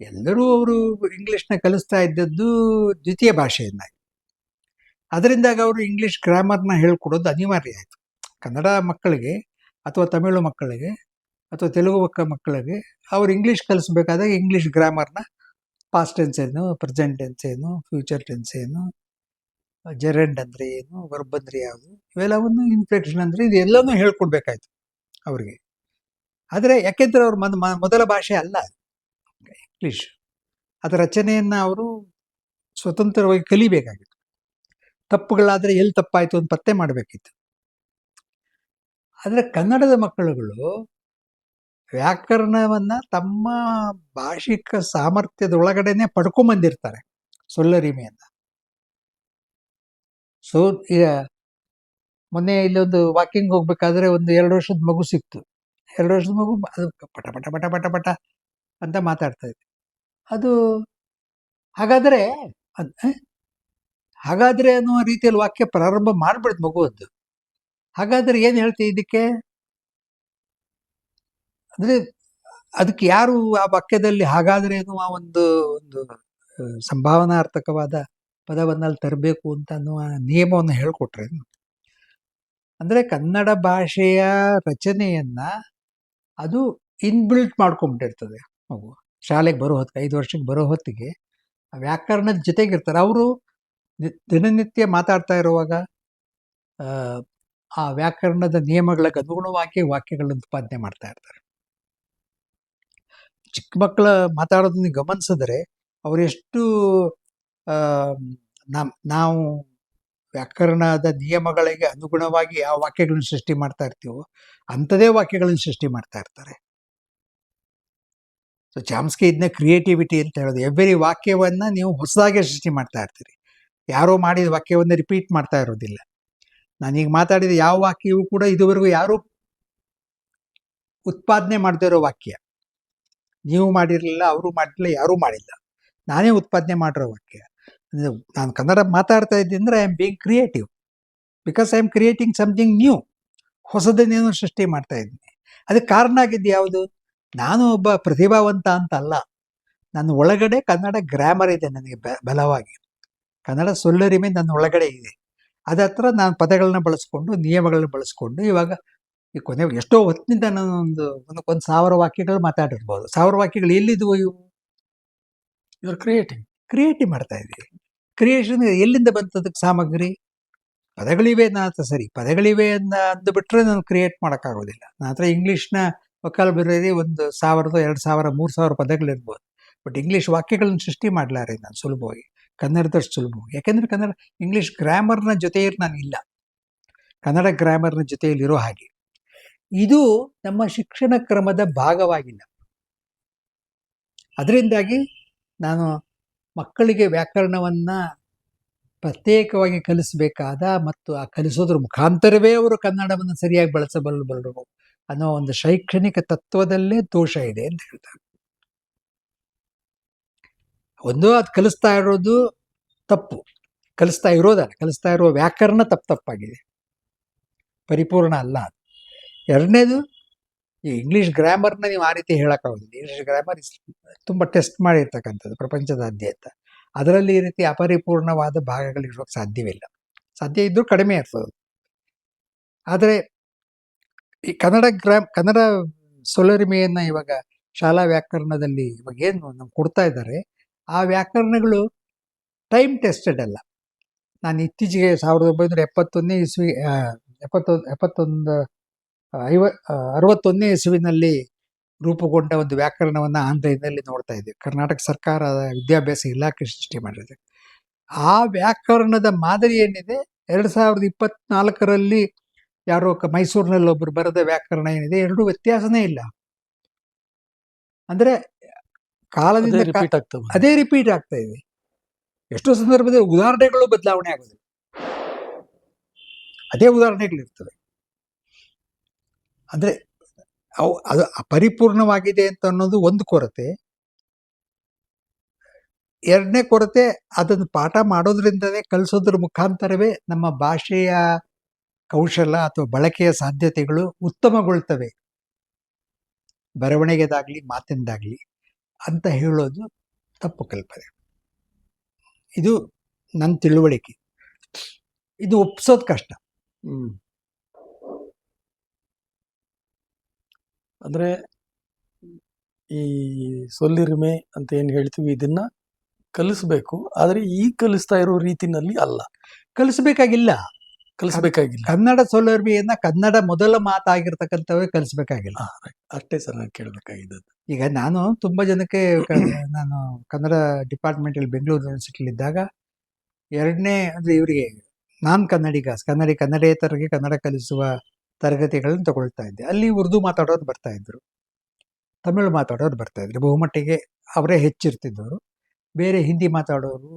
ಎಲ್ಲರೂ ಅವರು ಇಂಗ್ಲೀಷ್ನ ಕಲಿಸ್ತಾ ಇದ್ದದ್ದು ದ್ವಿತೀಯ ಭಾಷೆಯನ್ನಾಗಿ ಅದರಿಂದಾಗಿ ಅವರು ಇಂಗ್ಲಿಷ್ ಗ್ರಾಮರ್ನ ಹೇಳ್ಕೊಡೋದು ಅನಿವಾರ್ಯ ಆಯಿತು. ಕನ್ನಡ ಮಕ್ಕಳಿಗೆ ಅಥವಾ ತಮಿಳು ಮಕ್ಕಳಿಗೆ ಅಥವಾ ತೆಲುಗು ಮಕ್ಕ ಮಕ್ಕಳಿಗೆ ಅವ್ರು ಇಂಗ್ಲೀಷ್ ಕಲಿಸ್ಬೇಕಾದಾಗ ಇಂಗ್ಲೀಷ್ ಗ್ರಾಮರ್ನ ಪಾಸ್ಟ್ ಟೆನ್ಸ್ ಏನು ಪ್ರೆಸೆಂಟ್ ಟೆನ್ಸ್ ಏನು ಫ್ಯೂಚರ್ ಟೆನ್ಸ್ ಏನು ಜೆರೆಂಡ್ ಅಂದರೆ ಏನು ವರ್ಬ್ ಅಂದರೆ ಯಾವುದು, ಇವೆಲ್ಲವನ್ನು ಇನ್ಫ್ಲೆಕ್ಷನ್ ಅಂದರೆ ಇದು ಎಲ್ಲನೂ ಹೇಳ್ಕೊಡ್ಬೇಕಾಯ್ತು ಅವ್ರಿಗೆ. ಆದರೆ ಯಾಕೆಂದ್ರೆ ಅವ್ರ ಮನ್ ಮೊದಲ ಭಾಷೆ ಅಲ್ಲ ಇಂಗ್ಲೀಷ್ ಅದರ ರಚನೆಯನ್ನು ಅವರು ಸ್ವತಂತ್ರವಾಗಿ ಕಲಿಬೇಕಾಗಿತ್ತು. ತಪ್ಪುಗಳಾದರೆ ಎಲ್ಲಿ ತಪ್ಪಾಯಿತು ಅಂತ ಪತ್ತೆ ಮಾಡಬೇಕಿತ್ತು. ಆದರೆ ಕನ್ನಡದ ಮಕ್ಕಳುಗಳು ವ್ಯಾಕರಣವನ್ನ ತಮ್ಮ ಭಾಷಿಕ ಸಾಮರ್ಥ್ಯದ ಒಳಗಡೆನೆ ಪಡ್ಕೊಂಬಂದಿರ್ತಾರೆ ಸೊಲ್ಲರಿಮೆಯನ್ನ ಸೊ ಈಗ ಮೊನ್ನೆ ಇಲ್ಲೊಂದು ವಾಕಿಂಗ್ ಹೋಗ್ಬೇಕಾದ್ರೆ ಒಂದು ಎರಡು ವರ್ಷದ ಮಗು ಸಿಕ್ತು. ಎರಡು ವರ್ಷದ ಮಗು ಅದು ಪಟ ಪಟ ಪಟ ಪಟ ಪಟ ಅಂತ ಮಾತಾಡ್ತಾ ಇತ್ತು ಅದು ಹಾಗಾದ್ರೆ? ಹಾಗಾದ್ರೆ ಅನ್ನುವ ರೀತಿಯಲ್ಲಿ ವಾಕ್ಯ ಪ್ರಾರಂಭ ಮಾಡ್ಬಿಡ್ತು ಮಗು ಅದು. ಹಾಗಾದ್ರೆ ಏನ್ ಹೇಳ್ತೀವಿ ಇದಕ್ಕೆ? ಅಂದ್ರೆ ಅದಕ್ಕೆ ಯಾರು ಆ ವಾಕ್ಯದಲ್ಲಿ ಹಾಗಾದ್ರೆ ಆ ಒಂದು ಒಂದು ಸಂಭಾವನಾರ್ಥಕವಾದ ಪದವನ್ನಲ್ಲಿ ತರಬೇಕು ಅಂತ ಅನ್ನುವ ನಿಯಮವನ್ನು ಹೇಳ್ಕೊಟ್ರೆ ಅಂದ್ರೆ ಕನ್ನಡ ಭಾಷೆಯ ರಚನೆಯನ್ನ ಅದು ಇನ್ಬಿಲ್ಟ್ ಮಾಡ್ಕೊಂಬಿಟ್ಟಿರ್ತದೆ ಮಗು ಶಾಲೆಗೆ ಬರೋ ಹೊತ್ತಿಗೆ, ಐದು ವರ್ಷಕ್ಕೆ ಬರೋ ಹೊತ್ತಿಗೆ ಆ ವ್ಯಾಕರಣದ ಜೊತೆಗಿರ್ತಾರೆ. ಅವರು ದಿನನಿತ್ಯ ಮಾತಾಡ್ತಾ ಇರುವಾಗ ಆ ವ್ಯಾಕರಣದ ನಿಯಮಗಳಿಗೆ ಅನುಗುಣವಾಗಿ ವಾಕ್ಯಗಳನ್ನು ಉತ್ಪಾದನೆ ಮಾಡ್ತಾ ಇರ್ತಾರೆ. ಚಿಕ್ಕ ಮಕ್ಕಳ ಮಾತಾಡೋದನ್ನ ಗಮನಿಸಿದ್ರೆ ಅವರೆಷ್ಟು ನಮ್ಮ ನಮ್- ನಾವು ವ್ಯಾಕರಣದ ನಿಯಮಗಳಿಗೆ ಅನುಗುಣವಾಗಿ ಯಾವ ವಾಕ್ಯಗಳನ್ನು ಸೃಷ್ಟಿ ಮಾಡ್ತಾ ಇರ್ತೀವೋ ಅಂಥದೇ ವಾಕ್ಯಗಳನ್ನು ಸೃಷ್ಟಿ ಮಾಡ್ತಾ ಇರ್ತಾರೆ. ಸೊ ಚಾಮ್ಸ್ಕಿ ಇದನ್ನ ಕ್ರಿಯೇಟಿವಿಟಿ ಅಂತ ಹೇಳೋದು. ಎವ್ರಿ ವಾಕ್ಯವನ್ನ ನೀವು ಹೊಸದಾಗಿ ಸೃಷ್ಟಿ ಮಾಡ್ತಾ ಇರ್ತೀರಿ. ಯಾರೋ ಮಾಡಿದ ವಾಕ್ಯವನ್ನ ರಿಪೀಟ್ ಮಾಡ್ತಾ ಇರೋದಿಲ್ಲ. ನಾನೀಗ ಮಾತಾಡಿದ ಯಾವ ವಾಕ್ಯವೂ ಕೂಡ ಇದುವರೆಗೂ ಯಾರು ಉತ್ಪಾದನೆ ಮಾಡದೇ ಇರೋ ವಾಕ್ಯ. ನೀವು ಮಾಡಿರಲಿಲ್ಲ, ಅವರು ಮಾಡಿರಲಿಲ್ಲ, ಯಾರೂ ಮಾಡಿಲ್ಲ. ನಾನೇ ಉತ್ಪಾದನೆ ಮಾಡಿರೋ ವಾಕ್ಯ ನಾನು ಕನ್ನಡ ಮಾತಾಡ್ತಾ ಇದ್ದೀನಿ ಅಂದ್ರೆ I am being creative because I am creating something new ಹೊಸದನ್ನೇನು ಸೃಷ್ಟಿ ಮಾಡ್ತಾ ಇದ್ದೀನಿ. ಅದಕ್ಕೆ ಕಾರಣ ಆಗಿದ್ದು ಯಾವುದು? ನಾನು ಒಬ್ಬ ಪ್ರತಿಭಾವಂತ ಅಂತ ಅಲ್ಲ ನನ್ನ ಒಳಗಡೆ ಕನ್ನಡ ಗ್ರಾಮರ್ ಇದೆ ನನಗೆ ಬಲವಾಗಿ. ಕನ್ನಡ ಸೊಲ್ಲರಿಮೆ ನನ್ನ ಒಳಗಡೆ ಇದೆ. ಅದ ಹತ್ರ ನಾನು ಪದಗಳನ್ನ ಬಳಸ್ಕೊಂಡು ನಿಯಮಗಳನ್ನ ಬಳಸ್ಕೊಂಡು ಇವಾಗ ಈ ಕೊನೆ ಎಷ್ಟೋ ಹೊತ್ತಿನಿಂದ ನಾನು ಒಂದು, ಒಂದಕ್ಕೊಂದು ಸಾವಿರ ವಾಕ್ಯಗಳು ಮಾತಾಡಿರ್ಬೋದು. ಸಾವಿರ ವಾಕ್ಯಗಳು ಎಲ್ಲಿದ್ವು ಇವು? ಯು ಆರ್ ಕ್ರಿಯೇಟಿಂಗ್ ಕ್ರಿಯೇಟಿವ್ ಮಾಡ್ತಾ ಇದ್ದೀವಿ. ಕ್ರಿಯೇಷನ್ ಎಲ್ಲಿಂದ ಬಂತದಕ್ಕೆ ಸಾಮಗ್ರಿ? ಪದಗಳಿವೆ ನನ್ನ ಸರಿ, ಪದಗಳಿವೆ ಅಂತ ಅಂದು ಬಿಟ್ರೆ ನಾನು ಕ್ರಿಯೇಟ್ ಮಾಡೋಕ್ಕಾಗೋದಿಲ್ಲ. ನನ್ನ ಹತ್ರ ಇಂಗ್ಲೀಷ್ನ ವಕಾಲ್ಬರಿ ಒಂದು ಸಾವಿರದ, ಎರಡು ಸಾವಿರ, ಮೂರು ಸಾವಿರ ಪದಗಳಿರ್ಬೋದು. ಬಟ್ ಇಂಗ್ಲೀಷ್ ವಾಕ್ಯಗಳನ್ನು ಸೃಷ್ಟಿ ಮಾಡಲಾರೆ ನಾನು ಸುಲಭವಾಗಿ. ಕನ್ನಡದಷ್ಟು ಸುಲಭವಾಗಿ. ಯಾಕೆಂದ್ರೆ ಕನ್ನಡ ಇಂಗ್ಲೀಷ್ ಗ್ರಾಮರ್ನ ಜೊತೆಯಲ್ಲಿ ನಾನು ಇಲ್ಲ. ಕನ್ನಡ ಗ್ರಾಮರ್ನ ಜೊತೆಯಲ್ಲಿರೋ ಹಾಗೆ. ಇದು ನಮ್ಮ ಶಿಕ್ಷಣ ಕ್ರಮದ ಭಾಗವಾಗಿಲ್ಲ. ಅದರಿಂದಾಗಿ ನಾನು ಮಕ್ಕಳಿಗೆ ವ್ಯಾಕರಣವನ್ನ ಪ್ರತ್ಯೇಕವಾಗಿ ಕಲಿಸಬೇಕಾದ ಮತ್ತು ಆ ಕಲಿಸೋದ್ರ ಮುಖಾಂತರವೇ ಅವರು ಕನ್ನಡವನ್ನು ಸರಿಯಾಗಿ ಬಳಸಬಲ್ಲರು ಅನ್ನೋ ಒಂದು ಶೈಕ್ಷಣಿಕ ತತ್ವದಲ್ಲೇ ದೋಷ ಇದೆ ಅಂತ ಹೇಳ್ತಾರೆ. ಒಂದು, ಅದು ಕಲಿಸ್ತಾ ಇರೋದು ತಪ್ಪು. ಕಲಿಸ್ತಾ ಇರೋದಲ್ಲ, ಕಲಿಸ್ತಾ ಇರೋ ವ್ಯಾಕರಣ ತಪ್ಪು ತಪ್ಪಾಗಿದೆ. ಪರಿಪೂರ್ಣ ಅಲ್ಲ ಅದು. ಎರಡನೇದು, ಈ ಇಂಗ್ಲೀಷ್ ಗ್ರಾಮರ್ನ ನೀವು ಆ ರೀತಿ ಹೇಳೋಕ್ಕಾಗೋದಿಲ್ಲ ಇಂಗ್ಲೀಷ್ ಗ್ರಾಮರ್ ತುಂಬ ಟೆಸ್ಟ್ ಮಾಡಿರ್ತಕ್ಕಂಥದ್ದು ಪ್ರಪಂಚದಾದ್ಯಂತ. ಅದರಲ್ಲಿ ಈ ರೀತಿ ಅಪರಿಪೂರ್ಣವಾದ ಭಾಗಗಳಿರೋಕ್ಕೆ ಸಾಧ್ಯವಿಲ್ಲ. ಸಾಧ್ಯ ಇದ್ದರೂ ಕಡಿಮೆ ಇರ್ತದೆ. ಆದರೆ, ಈ ಕನ್ನಡ ಗ್ರಾಮ್ ಕನ್ನಡ ಸೊಲರಿಮೆಯನ್ನು ಇವಾಗ ಶಾಲಾ ವ್ಯಾಕರಣದಲ್ಲಿ ಇವಾಗ ಏನು ನಮ್ಗೆ ಕೊಡ್ತಾ ಇದ್ದಾರೆ ಆ ವ್ಯಾಕರಣಗಳು ಟೈಮ್ ಟೆಸ್ಟೆಡ್ ಅಲ್ಲ. ನಾನು ಇತ್ತೀಚೆಗೆ ಸಾವಿರದ ಒಂಬೈನೂರ ಎಪ್ಪತ್ತೊಂದನೇ ಇಸ್ವಿ ಎಪ್ಪತ್ತೊಂದು ಎಪ್ಪತ್ತೊಂದು ಐವ ಅರವತ್ತೊಂದನೇ ಇಸುವಿನಲ್ಲಿ ರೂಪುಗೊಂಡ ಒಂದು ವ್ಯಾಕರಣವನ್ನು ಆನ್ಲೈನ್ನಲ್ಲಿ ನೋಡ್ತಾ ಇದ್ದೀವಿ ಕರ್ನಾಟಕ ಸರ್ಕಾರದ ವಿದ್ಯಾಭ್ಯಾಸ ಇಲಾಖೆ ಸೃಷ್ಟಿ ಮಾಡಿದೆ. ಆ ವ್ಯಾಕರಣದ ಮಾದರಿ ಏನಿದೆ? ಎರಡು ಸಾವಿರದ ಇಪ್ಪತ್ನಾಲ್ಕರಲ್ಲಿ ಯಾರೋ ಮೈಸೂರಿನಲ್ಲಿ ಒಬ್ಬರು ಬರೆದ ವ್ಯಾಕರಣ ಏನಿದೆ? ಎರಡೂ ವ್ಯತ್ಯಾಸನೇ ಇಲ್ಲ. ಅಂದ್ರೆ ಕಾಲದಿಂದ ಅದೇ ರಿಪೀಟ್ ಆಗ್ತಾ ಇದೆ. ಎಷ್ಟೋ ಸಂದರ್ಭದಲ್ಲಿ ಉದಾಹರಣೆಗಳು ಬದಲಾವಣೆ ಆಗೋದಿಲ್ಲ. ಅದೇ ಉದಾಹರಣೆಗಳಿರ್ತವೆ. ಅಂದ್ರೆ ಅವು ಅದು ಅಪರಿಪೂರ್ಣವಾಗಿದೆ ಅಂತ ಅನ್ನೋದು ಒಂದು ಕೊರತೆ. ಎರಡನೇ ಕೊರತೆ ಅದನ್ನು ಪಾಠ ಮಾಡೋದ್ರಿಂದಲೇ ಕಲಿಸೋದ್ರ ಮುಖಾಂತರವೇ ನಮ್ಮ ಭಾಷೆಯ ಕೌಶಲ ಅಥವಾ ಬಳಕೆಯ ಸಾಧ್ಯತೆಗಳು ಉತ್ತಮಗೊಳ್ತವೆ. ಬರವಣಿಗೆದಾಗ್ಲಿ, ಮಾತಿಂದಾಗಲಿ ಅಂತ ಹೇಳೋದು ತಪ್ಪು ಕಲ್ಪನೆ. ಇದು ನನ್ನ ತಿಳುವಳಿಕೆ. ಇದು ಒಪ್ಸೋದು ಕಷ್ಟ. ಅಂದ್ರೆ ಈ ಸೊಲ್ಲಿರಿಮೆ ಅಂತ ಏನು ಹೇಳ್ತೀವಿ ಇದನ್ನು ಕಲಿಸ್ಬೇಕು. ಆದರೆ ಈ ಕಲಿಸ್ತಾ ಇರೋ ರೀತಿನಲ್ಲಿ ಅಲ್ಲ. ಕಲಿಸ್ಬೇಕಾಗಿಲ್ಲ. ಕಲಿಸ್ಬೇಕಾಗಿಲ್ಲ. ಕನ್ನಡ ಸೊಲ್ಲಿರಿಮೆಯನ್ನ ಕನ್ನಡ ಮೊದಲ ಮಾತಾಗಿರ್ತಕ್ಕಂಥವೇ ಕಲಿಸ್ಬೇಕಾಗಿಲ್ಲ. ಅಷ್ಟೇ ಸರ್ ನಾನು ಕೇಳಬೇಕಾಗಿದ್ದದ್ದು. ಈಗ ನಾನು ತುಂಬ ಜನಕ್ಕೆ ನಾನು ಕನ್ನಡ ಡಿಪಾರ್ಟ್ಮೆಂಟಲ್ಲಿ ಬೆಂಗಳೂರು ಯೂನಿವರ್ಸಿಟಿಲಿ ಇದ್ದಾಗ ಎರಡನೇ ಅಂದರೆ ಇವರಿಗೆ ನಾನು ಕನ್ನಡಿಗ ಕನ್ನಡಿ ಕನ್ನಡೇತರಿಗೆ ಕನ್ನಡ ಕಲಿಸುವ ತರಗತಿಗಳನ್ನು ತಗೊಳ್ತಾ ಇದ್ದೆ. ಅಲ್ಲಿ ಉರ್ದು ಮಾತಾಡೋರು ಬರ್ತಾ ಇದ್ರು. ತಮಿಳು ಮಾತಾಡೋರು ಬರ್ತಾ ಇದ್ರು. ಬಹುಮಟ್ಟಿಗೆ ಅವರೇ ಹೆಚ್ಚಿರ್ತಿದ್ದವರು. ಬೇರೆ ಹಿಂದಿ ಮಾತಾಡೋರು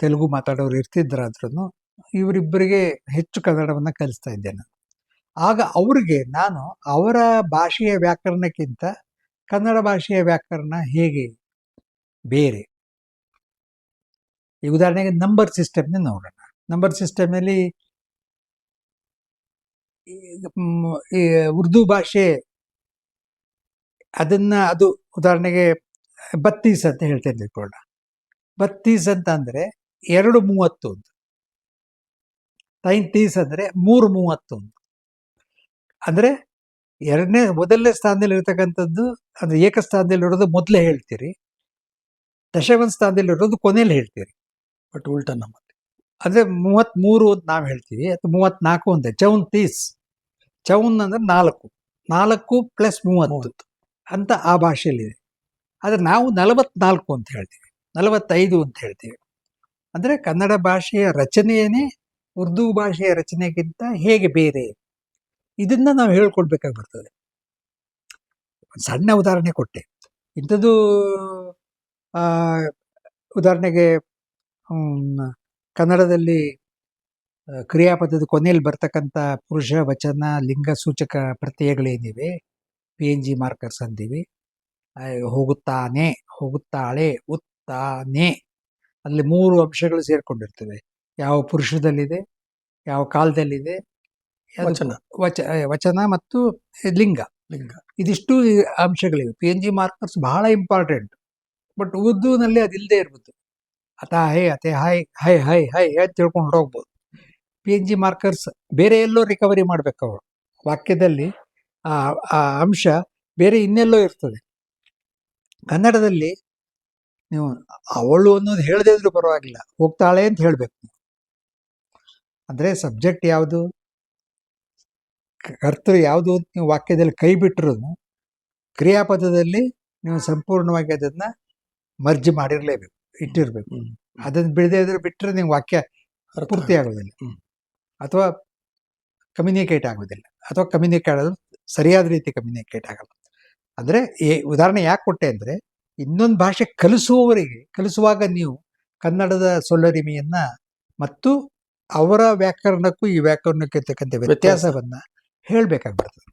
ತೆಲುಗು ಮಾತಾಡೋರು ಇರ್ತಿದ್ರಾದ್ರೂ ಇವರಿಬ್ಬರಿಗೆ ಹೆಚ್ಚು ಕನ್ನಡವನ್ನು ಕಲಿಸ್ತಾ ಇದ್ದೆ ನಾನು. ಆಗ ಅವ್ರಿಗೆ ನಾನು ಅವರ ಭಾಷೆಯ ವ್ಯಾಕರಣಕ್ಕಿಂತ ಕನ್ನಡ ಭಾಷೆಯ ವ್ಯಾಕರಣ ಹೇಗೆ ಬೇರೆ? ಈ ಉದಾಹರಣೆಗೆ ನಂಬರ್ ಸಿಸ್ಟಮ್ನೇ ನೋಡೋಣ. ನಂಬರ್ ಸಿಸ್ಟಮಲ್ಲಿ ಈ ಉರ್ದು ಭಾಷೆ ಅದನ್ನ ಅದು ಉದಾಹರಣೆಗೆ ಬತ್ತೀಸ್ ಅಂತ ಹೇಳ್ತೇನೆ ತಿಳ್ಕೊಳ್ಳೋಣ ಬತ್ತೀಸ್ ಅಂತ ಅಂದ್ರೆ ಎರಡು ಮೂವತ್ತು ಅಂತ. ತೈಂತೀಸ್ ಅಂದ್ರೆ ಮೂರು ಮೂವತ್ತು ಅಂತ. ಅಂದ್ರೆ ಎರಡನೇ, ಮೊದಲನೇ ಸ್ಥಾನದಲ್ಲಿ ಇರ್ತಕ್ಕಂಥದ್ದು ಅಂದ್ರೆ ಏಕ ಸ್ಥಾನದಲ್ಲಿ ಇರೋದು ಮೊದಲೇ ಹೇಳ್ತೀರಿ. ದಶಮ ಸ್ಥಾನದಲ್ಲಿ ಇರೋದು ಕೊನೆಯಲ್ಲಿ ಹೇಳ್ತೀರಿ. ಬಟ್ ಉಲ್ಟಾ ನಮ್ಮಲ್ಲಿ ಅಂದ್ರೆ ಮೂವತ್ತ್ಮೂರು ಅಂತ ನಾವು ಹೇಳ್ತೀವಿ ಅಥವಾ ಮೂವತ್ನಾಲ್ಕು ಅಂತ. ಚೌನ್ ತೀಸ್. ಚೌನ್ ಅಂದ್ರೆ ನಾಲ್ಕು. ನಾಲ್ಕು ಪ್ಲಸ್ ಮೂವತ್ತು. ಅಂತ ಆ ಭಾಷೆಯಲ್ಲಿದೆ. ಆದರೆ ನಾವು ನಲವತ್ನಾಲ್ಕು ಅಂತ ಹೇಳ್ತೀವಿ. ನಲವತ್ತೈದು ಅಂತ ಹೇಳ್ತೀವಿ. ಅಂದ್ರೆ ಕನ್ನಡ ಭಾಷೆಯ ರಚನೆಯೇ ಉರ್ದು ಭಾಷೆಯ ರಚನೆಗಿಂತ ಹೇಗೆ ಬೇರೆ? ಇದನ್ನ ನಾವು ಹೇಳ್ಕೊಡ್ಬೇಕಾಗಿ ಬರ್ತದೆ. ಒಂದ್ ಸಣ್ಣ ಉದಾಹರಣೆ ಕೊಟ್ಟೆ. ಇಂಥದ್ದು ಆ, ಉದಾಹರಣೆಗೆ ಕನ್ನಡದಲ್ಲಿ ಕ್ರಿಯಾಪದದ ಕೊನೆಯಲ್ಲಿ ಬರ್ತಕ್ಕಂಥ ಪುರುಷ ವಚನ ಲಿಂಗ ಸೂಚಕ ಪ್ರತ್ಯಯಗಳೇನಿವೆ? ಪಿ. ಎನ್. ಜಿ. ಮಾರ್ಕರ್ಸ್ ಅಂತೀವಿ ಹೋಗುತ್ತಾನೆ ಹೋಗುತ್ತಾಳೆ ಉತ್ತಾನೆ. ಅಲ್ಲಿ ಮೂರು ಅಂಶಗಳು ಸೇರ್ಕೊಂಡಿರ್ತವೆ. ಯಾವ ಪುರುಷದಲ್ಲಿದೆ ಯಾವ ಕಾಲದಲ್ಲಿದೆ ವಚನ. ವಚ ವಚನ ಮತ್ತು ಲಿಂಗ. ಲಿಂಗ. ಇದಿಷ್ಟು ಅಂಶಗಳಿವೆ. ಪಿ. ಎನ್. ಜಿ. ಮಾರ್ಕರ್ಸ್ ಬಹಳ ಇಂಪಾರ್ಟೆಂಟ್. ಬಟ್ ಉರ್ದುನಲ್ಲಿ ಅದಿಲ್ಲದೆ ಇರ್ಬೋದು ಅತ ಹೈ ಅತೆ ಹೈ ಹೈ ಹೈ ಹೈ ಅಂತ ತಿಳ್ಕೊಂಡು ಹೋಗ್ಬೋದು. ಪಿ ಎನ್ ಜಿ ಮಾರ್ಕರ್ಸ್ ಬೇರೆ ಎಲ್ಲೋ ರಿಕವರಿ ಮಾಡ್ಬೇಕು ಅವರು. ವಾಕ್ಯದಲ್ಲಿ ಆ ಆ ಅಂಶ ಬೇರೆ ಇನ್ನೆಲ್ಲೋ ಇರ್ತದೆ. ಕನ್ನಡದಲ್ಲಿ ನೀವು ಅವಳು ಅನ್ನೋದು ಹೇಳದೇ ಇದ್ರೂ ಪರವಾಗಿಲ್ಲ, ಹೋಗ್ತಾಳೆ ಅಂತ ಹೇಳ್ಬೇಕು. ಅಂದ್ರೆ ಸಬ್ಜೆಕ್ಟ್ ಯಾವುದು ಕರ್ತೃ ಯಾವುದು ಅಂತ ನೀವು ವಾಕ್ಯದಲ್ಲಿ ಕೈ ಬಿಟ್ಟರು ಕ್ರಿಯಾಪದದಲ್ಲಿ ನೀವು ಸಂಪೂರ್ಣವಾಗಿ ಅದನ್ನ ಮರ್ಜಿ ಮಾಡಿರ್ಲೇಬೇಕು. ಇಟ್ಟಿರ್ಬೇಕು. ಅದನ್ನು ಅದನ್ನ ಬಿಡದೇ ಇದ್ರೆ ಬಿಟ್ಟರೆ ನೀವು ವಾಕ್ಯ ಪೂರ್ತಿ ಆಗೋದಿಲ್ಲ. ಅಥವಾ ಕಮ್ಯುನಿಕೇಟ್ ಆಗೋದಿಲ್ಲ. ಅಥವಾ ಕಮ್ಯುನಿಕೇಟ್ ಆಗೋದು ಸರಿಯಾದ ರೀತಿ ಕಮ್ಯುನಿಕೇಟ್ ಆಗಲ್ಲ. ಅಂದ್ರೆ ಏ ಉದಾಹರಣೆ ಯಾಕೆ ಕೊಟ್ಟೆ ಅಂದ್ರೆ ಇನ್ನೊಂದು ಭಾಷೆ ಕಲಿಸುವವರಿಗೆ ಕಲಿಸುವಾಗ ನೀವು ಕನ್ನಡದ ಸೊಲ್ಲರಿಮೆಯನ್ನ ಮತ್ತು ಅವರ ವ್ಯಾಕರಣಕ್ಕೂ ಈ ವ್ಯಾಕರಣಕ್ಕೆ ಇರ್ತಕ್ಕಂಥ ವ್ಯತ್ಯಾಸ. ವ್ಯತ್ಯಾಸವನ್ನ ಹೇಳ್ಬೇಕಾಗ್ಬರ್ತದೆ